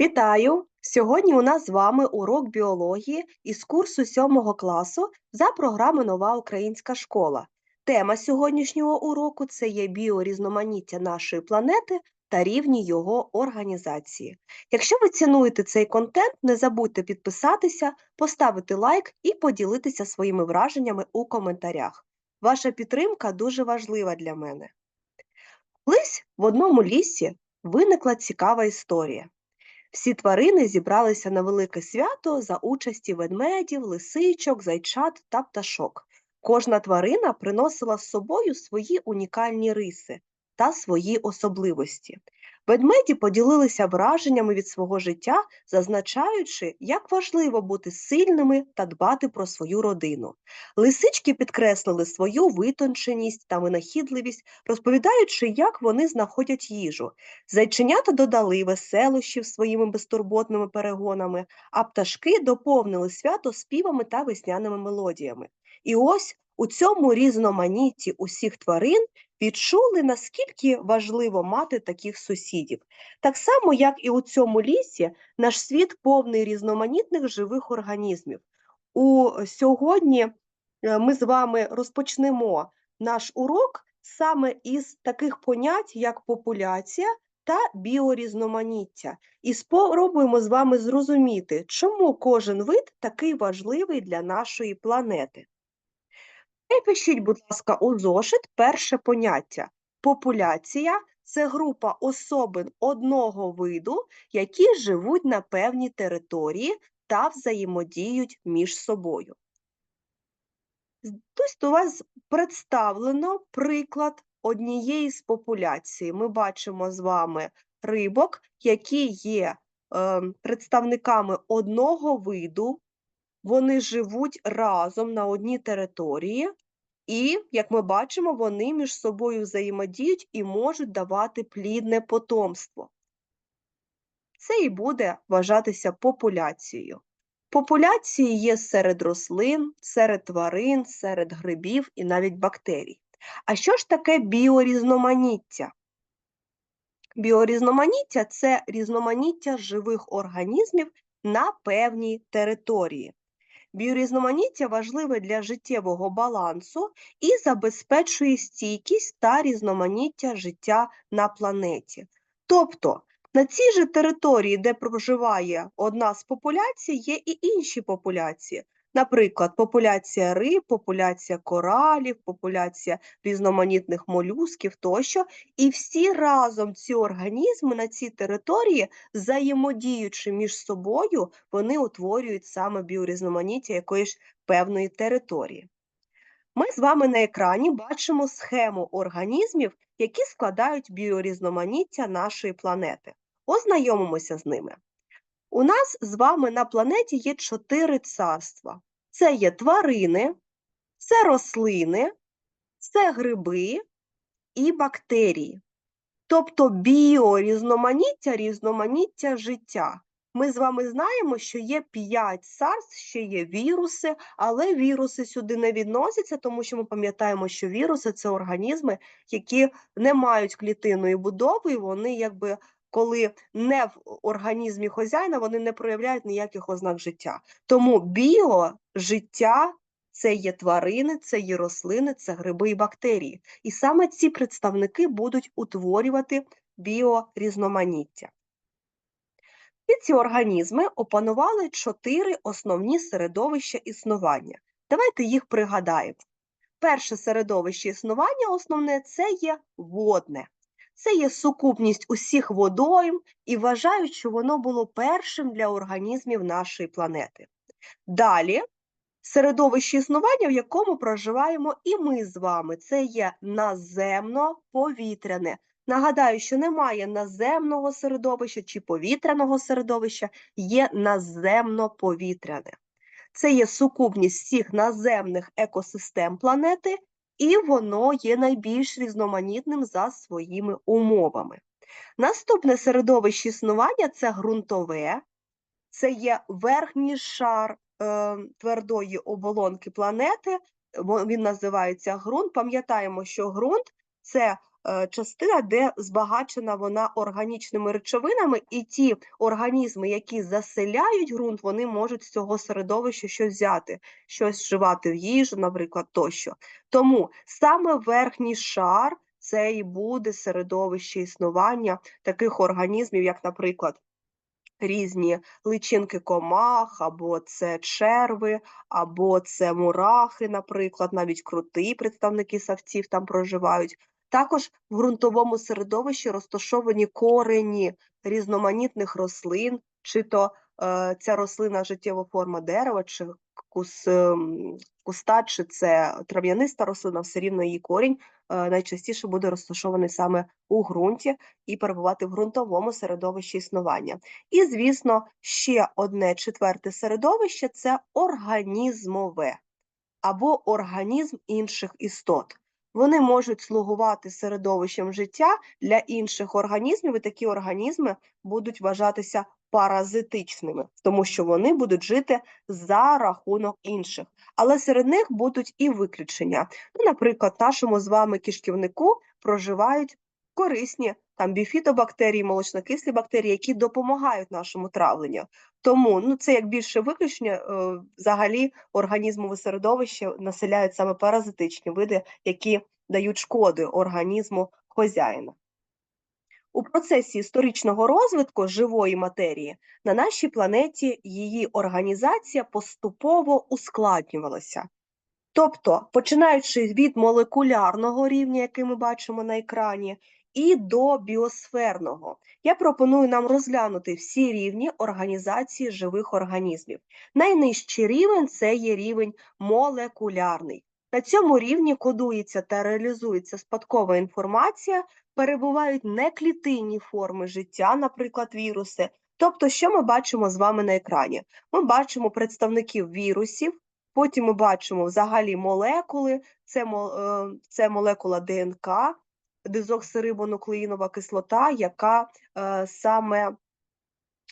Вітаю! Сьогодні у нас з вами урок біології із курсу 7 класу за програмою Нова Українська школа. Тема сьогоднішнього уроку це є біорізноманіття нашої планети та рівні його організації. Якщо ви цінуєте цей контент, не забудьте підписатися, поставити лайк і поділитися своїми враженнями у коментарях. Ваша підтримка дуже важлива для мене. Колись в одному лісі виникла цікава історія. Всі тварини зібралися на велике свято за участі ведмедів, лисичок, зайчат та пташок. Кожна тварина приносила з собою свої унікальні риси та свої особливості. Ведмеді поділилися враженнями від свого життя, зазначаючи, як важливо бути сильними та дбати про свою родину. Лисички підкреслили свою витонченість та винахідливість, розповідаючи, як вони знаходять їжу. Зайченята додали веселощів своїми безтурботними перегонами, а пташки доповнили свято співами та весняними мелодіями. І ось у цьому різноманітті усіх тварин відчули, наскільки важливо мати таких сусідів. Так само, як і у цьому лісі, наш світ повний різноманітних живих організмів. У сьогодні е, ми з вами розпочнемо наш урок саме із таких понять, як популяція та біорізноманіття, і спробуємо з вами зрозуміти, чому кожен вид такий важливий для нашої планети. Напишіть, будь ласка, у зошит перше поняття. Популяція це група особин одного виду, які живуть на певній території та взаємодіють між собою. Ось у вас представлено приклад однієї з популяцій. Ми бачимо з вами рибок, які є е, представниками одного виду, вони живуть разом на одній території, і, як ми бачимо, вони між собою взаємодіють і можуть давати плідне потомство. Це і буде вважатися популяцією. Популяції є серед рослин, серед тварин, серед грибів і навіть бактерій. А що ж таке біорізноманіття? Біорізноманіття це різноманіття живих організмів на певній території. Біорізноманіття важливе для життєвого балансу і забезпечує стійкість та різноманіття життя на планеті. Тобто на цій же території, де проживає одна з популяцій, є і інші популяції. Наприклад, популяція риб, популяція коралів, популяція різноманітних молюсків тощо. І всі разом ці організми на цій території, взаємодіючи між собою, вони утворюють саме біорізноманіття якоїсь певної території. Ми з вами на екрані бачимо схему організмів, які складають біорізноманіття нашої планети. Ознайомимося з ними. У нас з вами на планеті є чотири царства: це є тварини, це рослини, це гриби і бактерії. Тобто біорізноманіття, різноманіття життя. Ми з вами знаємо, що є п'ять царств, ще є віруси, але віруси сюди не відносяться, тому що ми пам'ятаємо, що віруси це організми, які не мають клітинної будови, і вони якби коли не в організмі хазяїна вони не проявляють ніяких ознак життя. Тому біожиття це є тварини, це є рослини, це гриби і бактерії. І саме ці представники будуть утворювати біорізноманіття. І ці організми опанували чотири основні середовища існування. Давайте їх пригадаємо. Перше середовище існування основне це є водне. Це є сукупність усіх водойм і вважають, що воно було першим для організмів нашої планети. Далі середовище існування, в якому проживаємо і ми з вами. Це є наземно-повітряне. Нагадаю, що немає наземного середовища чи повітряного середовища, є наземно-повітряне. Це є сукупність всіх наземних екосистем планети і воно є найбільш різноманітним за своїми умовами. Наступне середовище існування це ґрунтове, це є верхній шар е, твердої оболонки планети, він називається ґрунт. Пам'ятаємо, що ґрунт це частина, де збагачена вона органічними речовинами, і ті організми, які заселяють ґрунт, вони можуть з цього середовища щось взяти, щось вживати в їжу, наприклад, тощо. Тому саме верхній шар це і буде середовище існування таких організмів, як, наприклад, різні личинки комах, або це черви, або це мурахи, наприклад, навіть круті представники савців там проживають. Також в ґрунтовому середовищі розташовані корені різноманітних рослин, чи то е, ця рослина життєва форма дерева, чи кус, ем, куста, чи це трав'яниста рослина, все рівно її корінь е, найчастіше буде розташований саме у ґрунті і перебувати в ґрунтовому середовищі існування. І, звісно, ще одне четверте середовище це організмове або організм інших істот. Вони можуть слугувати середовищем життя для інших організмів, і такі організми будуть вважатися паразитичними, тому що вони будуть жити за рахунок інших. Але серед них будуть і виключення. Ну, наприклад, нашому з вами кишківнику проживають корисні там біфітобактерії, молочнокислі бактерії, які допомагають нашому травленню. Тому ну, це як більше виключення, е, взагалі організмове середовище населяють саме паразитичні види, які дають шкоди організму хозяїна. У процесі історичного розвитку живої матерії на нашій планеті її організація поступово ускладнювалася. Тобто, починаючи від молекулярного рівня, який ми бачимо на екрані, і до біосферного. Я пропоную нам розглянути всі рівні організації живих організмів. Найнижчий рівень це є рівень молекулярний. На цьому рівні кодується та реалізується спадкова інформація, перебувають неклітинні форми життя, наприклад, віруси. Тобто, що ми бачимо з вами на екрані? Ми бачимо представників вірусів, потім ми бачимо взагалі молекули, це, е, це молекула ДНК, дезоксирибонуклеїнова кислота, яка е, саме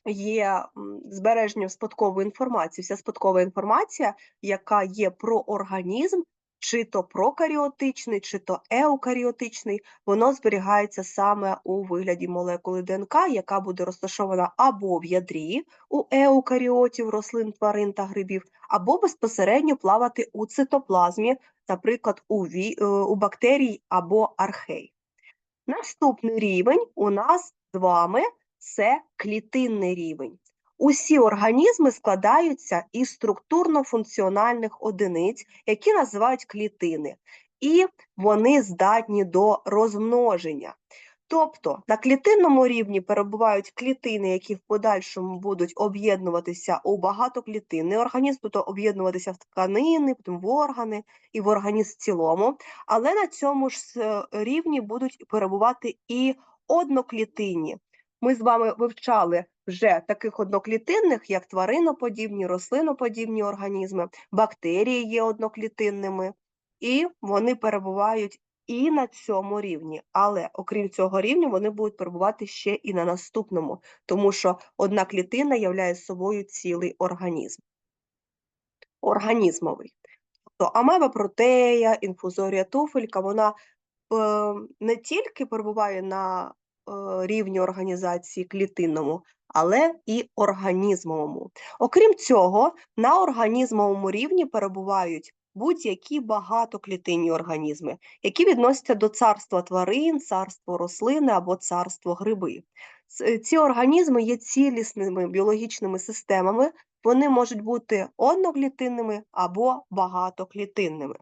є збереженням спадкової інформації. Вся спадкова інформація, яка є про організм, чи то прокаріотичний, чи то еукаріотичний, воно зберігається саме у вигляді молекули ДНК, яка буде розташована або в ядрі у еукаріотів, рослин, тварин та грибів, або безпосередньо плавати у цитоплазмі, наприклад, у, ві... Е, у бактерій або архей. Наступний рівень у нас з вами це клітинний рівень. Усі організми складаються із структурно-функціональних одиниць, які називають клітини, і вони здатні до розмноження. Тобто на клітинному рівні перебувають клітини, які в подальшому будуть об'єднуватися у багатоклітинний організм, тобто об'єднуватися в тканини, потім в органи і в організм в цілому. Але на цьому ж е, рівні будуть перебувати і одноклітинні. Ми з вами вивчали вже таких одноклітинних, як твариноподібні, рослиноподібні організми, бактерії є одноклітинними, і вони перебувають і на цьому рівні. Але окрім цього рівня, вони будуть перебувати ще і на наступному, тому що одна клітина являє собою цілий організм. Організмовий. Тобто амеба протея, інфузорія туфелька, вона е, не тільки перебуває на Е, рівні організації клітинному, але і організмовому. Окрім цього, на організмовому рівні перебувають будь-які багатоклітинні організми, які відносяться до царства тварин, царство рослини або царство гриби. Ці організми є цілісними біологічними системами, вони можуть бути одноклітинними або багатоклітинними.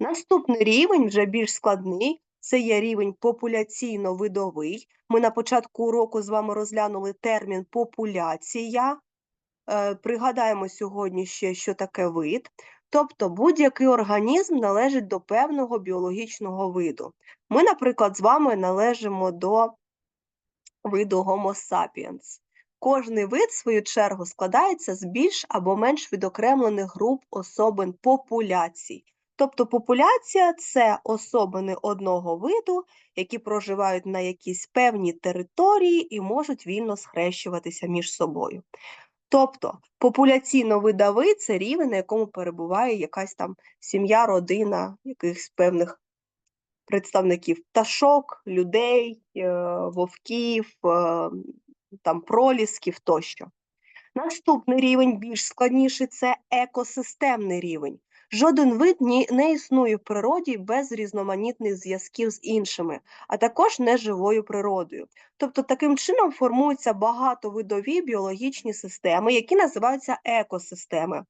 Наступний рівень, вже більш складний, це є рівень популяційно-видовий. Ми на початку уроку з вами розглянули термін популяція. Е, пригадаємо сьогодні ще, що таке вид. Тобто будь-який організм належить до певного біологічного виду. Ми, наприклад, з вами належимо до виду Homo sapiens. Кожний вид, в свою чергу, складається з більш або менш відокремлених груп особин популяцій. Тобто популяція це особини одного виду, які проживають на якійсь певній території і можуть вільно схрещуватися між собою. Тобто популяційно-видовий це рівень, на якому перебуває якась там сім'я, родина якихось певних представників пташок, людей, е, вовків, е, там пролісків тощо. Наступний рівень, більш складніший, це екосистемний рівень. Жоден вид не існує в природі без різноманітних зв'язків з іншими, а також неживою природою. Тобто таким чином формуються багатовидові біологічні системи, які називаються екосистеми.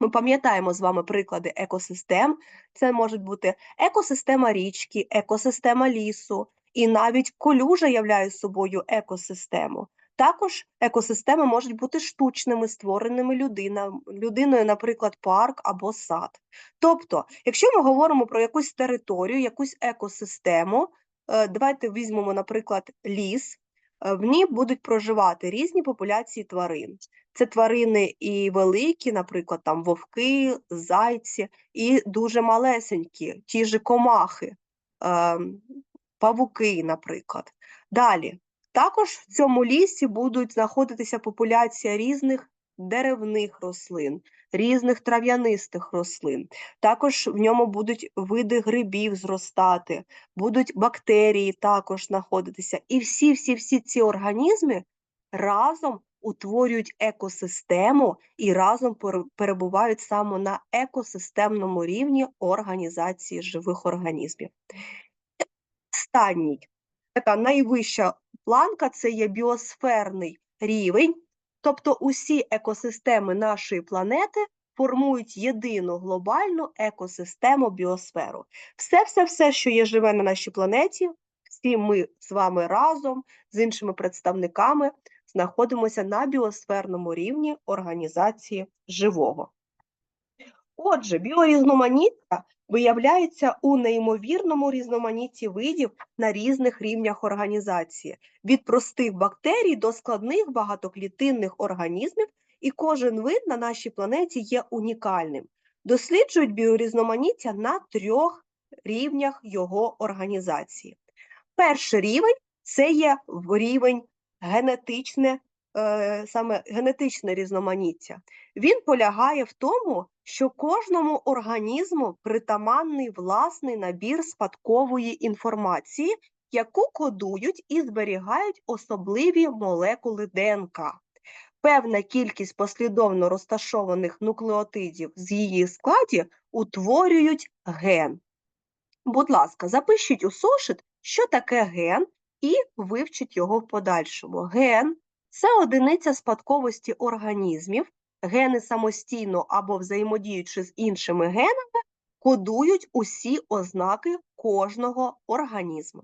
Ми пам'ятаємо з вами приклади екосистем. Це можуть бути екосистема річки, екосистема лісу, і навіть колюжа являє собою екосистему. Також екосистеми можуть бути штучними, створеними людина, людиною, наприклад, парк або сад. Тобто, якщо ми говоримо про якусь територію, якусь екосистему, е, давайте візьмемо, наприклад, ліс, е, в ній будуть проживати різні популяції тварин. Це тварини і великі, наприклад, там вовки, зайці, і дуже малесенькі, ті ж комахи, е, павуки, наприклад. Далі. Також в цьому лісі будуть знаходитися популяція різних деревних рослин, різних трав'янистих рослин. Також в ньому будуть види грибів зростати, будуть бактерії також знаходитися. І всі-всі-всі ці організми разом утворюють екосистему і разом перебувають саме на екосистемному рівні організації живих організмів. Останній, така найвища планка це є біосферний рівень, тобто усі екосистеми нашої планети формують єдину глобальну екосистему біосферу. Все, все, все, що є живе на нашій планеті, всі ми з вами разом з іншими представниками знаходимося на біосферному рівні організації живого. Отже, біорізноманіття виявляється у неймовірному різноманітті видів на різних рівнях організації, від простих бактерій до складних багатоклітинних організмів, і кожен вид на нашій планеті є унікальним. Досліджують біорізноманіття на трьох рівнях його організації. Перший рівень це є рівень генетичне, е, саме генетичне різноманіття. Він полягає в тому, що кожному організму притаманний власний набір спадкової інформації, яку кодують і зберігають особливі молекули ДНК. Певна кількість послідовно розташованих нуклеотидів з її складі утворюють ген. Будь ласка, запишіть у зошит, що таке ген, і вивчіть його в подальшому. Ген це одиниця спадковості організмів. Гени самостійно або взаємодіючи з іншими генами, кодують усі ознаки кожного організму.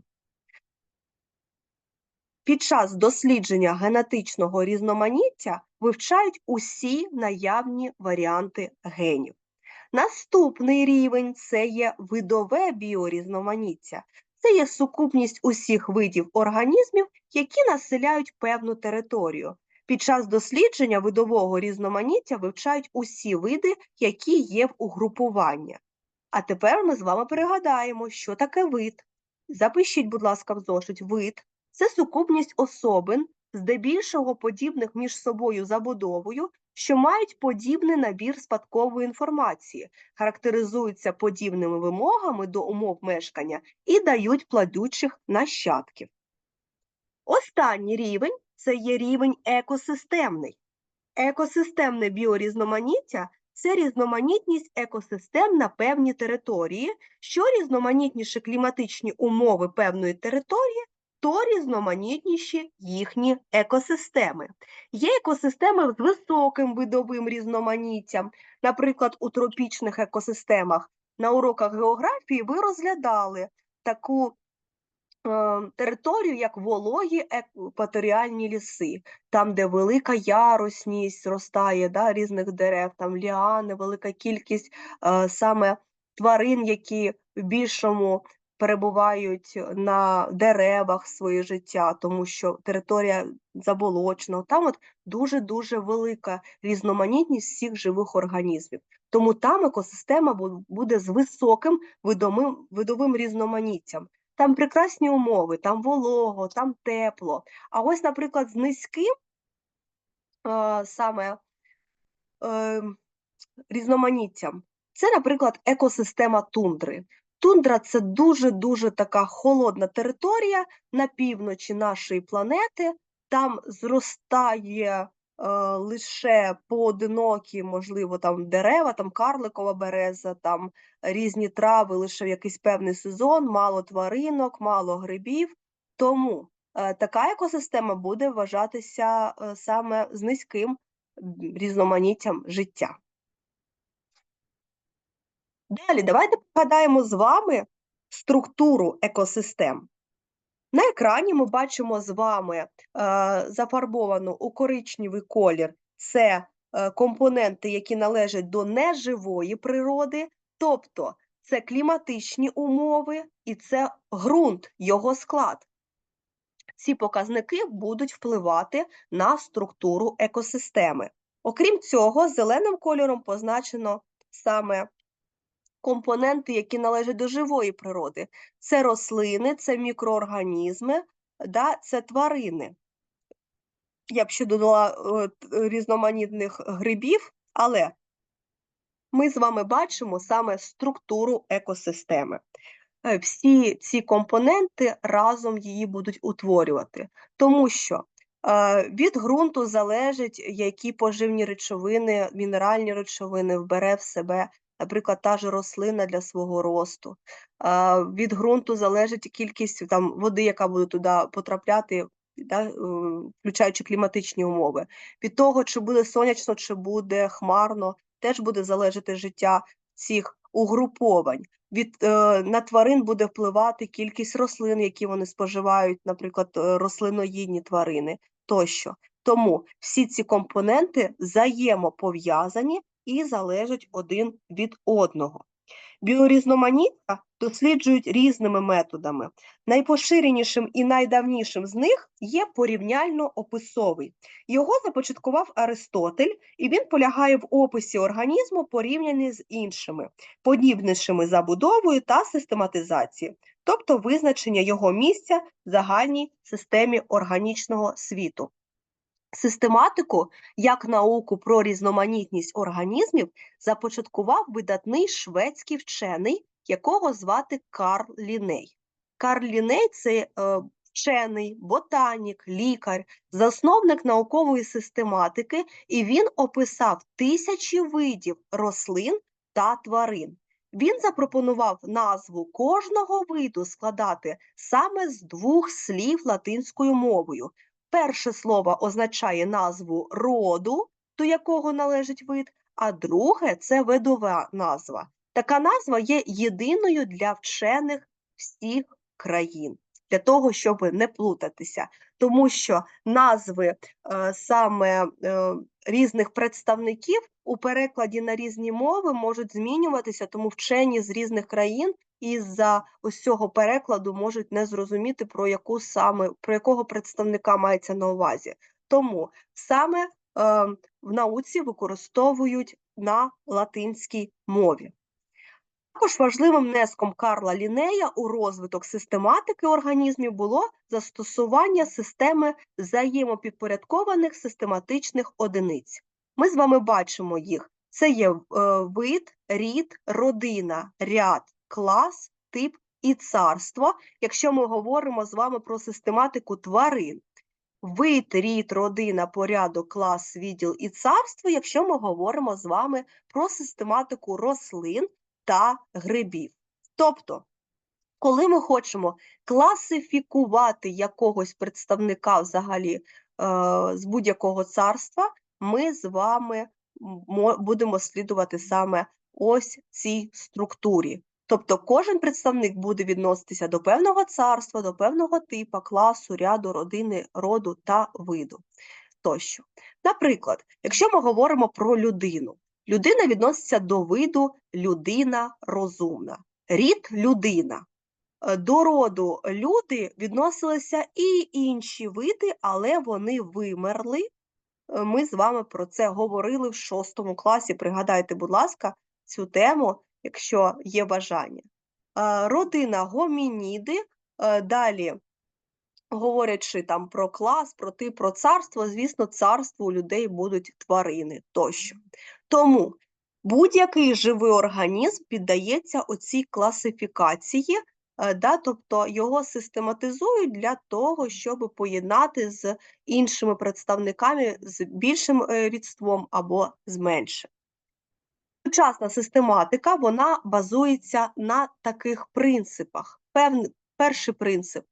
Під час дослідження генетичного різноманіття вивчають усі наявні варіанти генів. Наступний рівень це є видове біорізноманіття. Це є сукупність усіх видів організмів, які населяють певну територію. Під час дослідження видового різноманіття вивчають усі види, які є в угрупуванні. А тепер ми з вами пригадаємо, що таке вид. Запишіть, будь ласка, в зошит вид це сукупність особин, здебільшого подібних між собою забудовою, що мають подібний набір спадкової інформації, характеризуються подібними вимогами до умов мешкання і дають плодючих нащадків. Останній рівень це є рівень екосистемний. Екосистемне біорізноманіття це різноманітність екосистем на певній території. Що різноманітніші кліматичні умови певної території, то різноманітніші їхні екосистеми. Є екосистеми з високим видовим різноманіттям. Наприклад, у тропічних екосистемах на уроках географії ви розглядали таку територію, як вологі екваторіальні ліси, там, де велика ярусність зростає да, різних дерев, там ліани, велика кількість е, саме тварин, які в більшому перебувають на деревах своє життя, тому що територія заболочена. Там от дуже-дуже велика різноманітність всіх живих організмів. Тому там екосистема буде з високим видовим, видовим різноманіттям. Там прекрасні умови, там волого, там тепло. А ось, наприклад, з низьким е, саме е, різноманіттям це, наприклад, екосистема тундри. Тундра це дуже-дуже така холодна територія на півночі нашої планети. Там зростає лише поодинокі, можливо, там дерева, там карликова береза, там різні трави лише в якийсь певний сезон, мало тваринок, мало грибів. Тому е, така екосистема буде вважатися е, саме з низьким різноманіттям життя. Далі, давайте погадаємо з вами структуру екосистем. На екрані ми бачимо з вами е, зафарбовану у коричневий колір це е, компоненти, які належать до неживої природи, тобто це кліматичні умови і це ґрунт, його склад. Ці показники будуть впливати на структуру екосистеми. Окрім цього, зеленим кольором позначено саме компоненти, які належать до живої природи. Це рослини, це мікроорганізми, да, це тварини. Я б ще додала е, різноманітних грибів, але ми з вами бачимо саме структуру екосистеми. Е, Всі ці компоненти разом її будуть утворювати, тому що е, від ґрунту залежить, які поживні речовини, мінеральні речовини вбере в себе, наприклад, та ж рослина для свого росту. Від ґрунту залежить кількість там, води, яка буде туди потрапляти, да, е, включаючи кліматичні умови. Від того, чи буде сонячно, чи буде хмарно, теж буде залежати життя цих угруповань від е, на тварин буде впливати кількість рослин, які вони споживають, наприклад, е, рослиноїдні тварини тощо. Тому всі ці компоненти взаємопов'язані і залежать один від одного. Біорізноманіття досліджують різними методами. Найпоширенішим і найдавнішим з них є порівняльно-описовий. Його започаткував Аристотель, і він полягає в описі організму, порівняний з іншими подібнішими забудовою та систематизацією, тобто визначення його місця в загальній системі органічного світу. Систематику як науку про різноманітність організмів започаткував видатний шведський вчений, якого звати Карл Ліней. Карл Ліней це е, вчений, ботанік, лікар, засновник наукової систематики, і він описав тисячі видів рослин та тварин. Він запропонував назву кожного виду складати саме з двох слів латинською мовою. Перше слово означає назву роду, до якого належить вид, а друге це видова назва. Така назва є єдиною для вчених всіх країн, для того, щоб не плутатися, тому що назви е, саме е, різних представників у перекладі на різні мови можуть змінюватися, тому вчені з різних країн із-за ось цього перекладу можуть не зрозуміти, про яку саме про якого представника мається на увазі. Тому саме е, в науці використовують на латинській мові. Також важливим внеском Карла Лінея у розвиток систематики організмів було застосування системи взаємопідпорядкованих систематичних одиниць. Ми з вами бачимо їх. Це є е, вид, рід, родина, ряд, клас, тип і царство, якщо ми говоримо з вами про систематику тварин. Вид, рід, родина, порядок, клас, відділ і царство, якщо ми говоримо з вами про систематику рослин та грибів. Тобто, коли ми хочемо класифікувати якогось представника взагалі е, з будь-якого царства, ми з вами будемо слідувати саме ось цій структурі. Тобто кожен представник буде відноситися до певного царства, до певного типу, класу, ряду, родини, роду та виду. Тощо. Наприклад, якщо ми говоримо про людину, людина відноситься до виду людина розумна, рід людина. Е, До роду люди відносилися і інші види, але вони вимерли. Е, Ми з вами про це говорили в шостому класі. Пригадайте, будь ласка, цю тему, якщо є бажання. Е, Родина гомініди. Далі, говорячи там про клас, про тип, про царство, звісно, царство у людей будуть тварини тощо. Тому Будь-який живий організм піддається оцій класифікації, е, да, тобто його систематизують для того, щоб поєднати з іншими представниками з більшим е, рідством або з меншим. Сучасна систематика вона базується на таких принципах. Певний, перший принцип.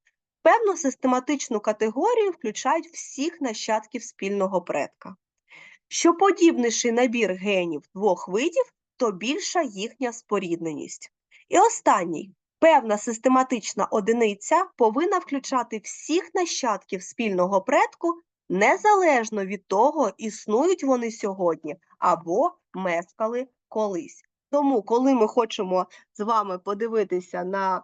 Певну систематичну категорію включають всіх нащадків спільного предка. Що подібніший набір генів двох видів, то більша їхня спорідненість. І останній. Певна систематична одиниця повинна включати всіх нащадків спільного предку незалежно від того, існують вони сьогодні або мешкали колись. Тому, коли ми хочемо з вами подивитися на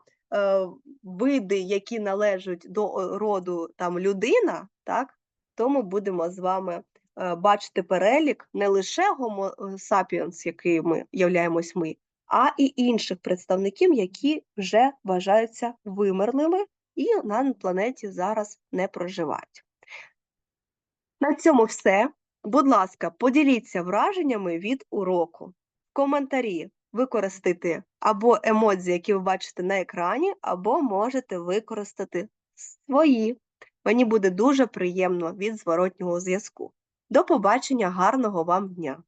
види, які належать до е, роду там людина, так, то ми будемо з вами е, бачити перелік не лише Homo sapiens, який ми являємось ми, а і інших представників, які вже вважаються вимерлими і на планеті зараз не проживають. На цьому все. Будь ласка, поділіться враженнями від уроку. Коментарі використати або емодзі, які ви бачите на екрані, або можете використати свої. Мені буде дуже приємно від зворотнього зв'язку. До побачення, гарного вам дня!